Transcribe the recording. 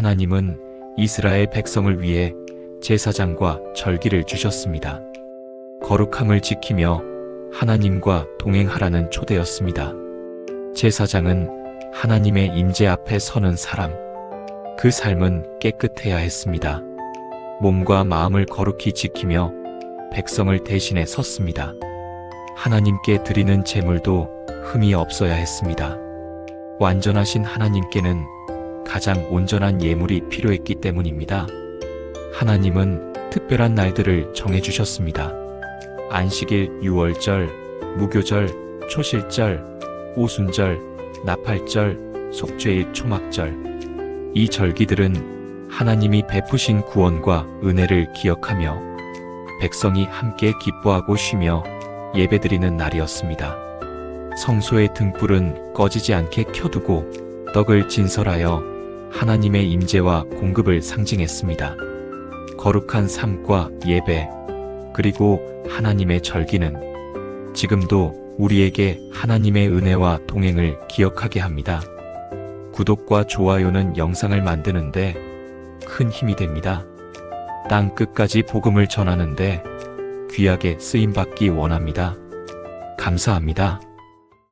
하나님은 이스라엘 백성을 위해 제사장과 절기를 주셨습니다. 거룩함을 지키며 하나님과 동행하라는 초대였습니다. 제사장은 하나님의 임재 앞에 서는 사람. 그 삶은 깨끗해야 했습니다. 몸과 마음을 거룩히 지키며 백성을 대신해 섰습니다. 하나님께 드리는 제물도 흠이 없어야 했습니다. 완전하신 하나님께는 가장 온전한 예물이 필요했기 때문입니다. 하나님은 특별한 날들을 정해주셨습니다. 안식일, 유월절, 무교절, 초실절, 오순절, 나팔절, 속죄일, 초막절. 이 절기들은 하나님이 베푸신 구원과 은혜를 기억하며 백성이 함께 기뻐하고 쉬며 예배드리는 날이었습니다. 성소의 등불은 꺼지지 않게 켜두고 떡을 진설하여 하나님의 임재와 공급을 상징했습니다. 거룩한 삶과 예배, 그리고 하나님의 절기는 지금도 우리에게 하나님의 은혜와 동행을 기억하게 합니다. 구독과 좋아요는 영상을 만드는데 큰 힘이 됩니다. 땅 끝까지 복음을 전하는데 귀하게 쓰임받기 원합니다. 감사합니다.